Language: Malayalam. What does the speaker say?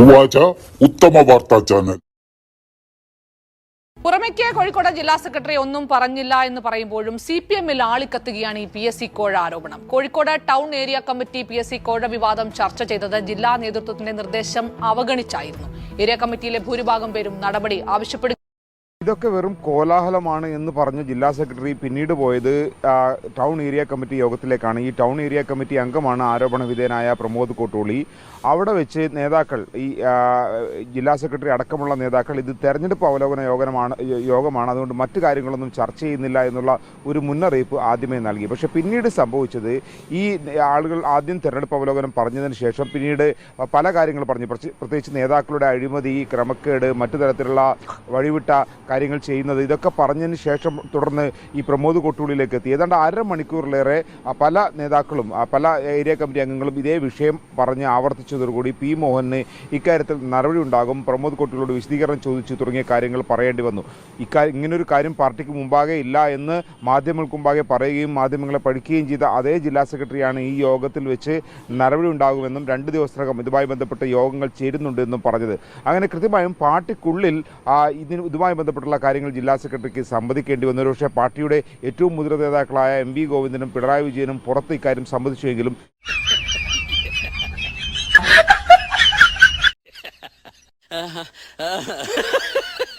ഉവാച ഉത്തമ വാർത്താ ചാനൽ. പുറമേക്ക് കോഴിക്കോട് ജില്ലാ സെക്രട്ടറി ഒന്നും പറഞ്ഞില്ല എന്ന് പറയുമ്പോഴും സി പി എമ്മിൽ ആളിക്കത്തുകയാണ് ഈ പി എസ് സി കോഴ ആരോപണം. Kozhikode town area committee P S C കോഴ വിവാദം ചർച്ച ചെയ്തത് ജില്ലാ നേതൃത്വത്തിന്റെ നിർദ്ദേശം അവഗണിച്ചായിരുന്നു. ഏരിയ കമ്മിറ്റിയിലെ ഭൂരിഭാഗം പേരും നടപടി ആവശ്യപ്പെടുക ഇതൊക്കെ വെറും കോലാഹലമാണ് എന്ന് പറഞ്ഞ് ജില്ലാ സെക്രട്ടറി പിന്നീട് പോയത് ടൗൺ ഏരിയ കമ്മിറ്റി യോഗത്തിലേക്കാണ്. ഈ ടൗൺ ഏരിയ കമ്മിറ്റി അംഗമാണ് ആരോപണ വിധേയനായ പ്രമോദ് കോട്ടൂളി. അവിടെ വെച്ച് നേതാക്കൾ ഈ ജില്ലാ സെക്രട്ടറി അടക്കമുള്ള നേതാക്കൾ ഇത് തെരഞ്ഞെടുപ്പ് അവലോകന യോഗമാണ് യോഗമാണ്. അതുകൊണ്ട് മറ്റു കാര്യങ്ങളൊന്നും ചർച്ച ചെയ്യുന്നില്ല എന്നുള്ള ഒരു മുന്നറിയിപ്പ് ആദ്യമേ നൽകി. പക്ഷെ പിന്നീട് സംഭവിച്ചത് ഈ ആളുകൾ ആദ്യം തെരഞ്ഞെടുപ്പ് അവലോകനം പറഞ്ഞതിന് ശേഷം പിന്നീട് പല കാര്യങ്ങൾ പറഞ്ഞു. പ്രത്യേകിച്ച് നേതാക്കളുടെ അഴിമതി ക്രമക്കേട് മറ്റു തരത്തിലുള്ള വഴിവിട്ട കാര്യങ്ങൾ ചെയ്യുന്നത്. ഇതൊക്കെ പറഞ്ഞതിന് ശേഷം തുടർന്ന് ഈ പ്രമോദ് കൊട്ടൂളിലേക്ക് എത്തി. ഏതാണ്ട് അരമണിക്കൂറിലേറെ മണിക്കൂറിലേറെ പല നേതാക്കളും പല ഏരിയ കമ്മിറ്റി അംഗങ്ങളും ഇതേ വിഷയം പറഞ്ഞ് ആവർത്തിച്ചതോടുകൂടി പി മോഹന് ഇക്കാര്യത്തിൽ നടപടി ഉണ്ടാകും. പ്രമോദ് കൊട്ടൂളിയോട് വിശദീകരണം ചോദിച്ചു തുടങ്ങിയ കാര്യങ്ങൾ പറയേണ്ടി വന്നു. ഇക്കാര്യം ഇങ്ങനൊരു കാര്യം പാർട്ടിക്ക് മുമ്പാകെ ഇല്ല എന്ന് മാധ്യമങ്ങൾക്ക് മുമ്പാകെ പറയുകയും മാധ്യമങ്ങളെ പഠിക്കുകയും ചെയ്ത അതേ ജില്ലാ സെക്രട്ടറിയാണ് ഈ യോഗത്തിൽ വെച്ച് നടപടി ഉണ്ടാകുമെന്നും രണ്ട് ദിവസത്തിനകം ഇതുമായി ബന്ധപ്പെട്ട യോഗങ്ങൾ ചേരുന്നുണ്ടെന്നും പറഞ്ഞത്. അങ്ങനെ കൃത്യമായും പാർട്ടിക്കുള്ളിൽ ഇതിന് ഇതുമായി ബന്ധപ്പെട്ടുള്ള കാര്യങ്ങൾ ജില്ലാ സെക്രട്ടറിക്ക് സമ്മതിക്കേണ്ടി വന്നു. പക്ഷേ പാർട്ടിയുടെ ഏറ്റവും മുതിർന്ന നേതാക്കളായ എം വി ഗോവിന്ദനും പിണറായി വിജയനും പുറത്ത് ഇക്കാര്യം സംബന്ധിച്ചുവെങ്കിലും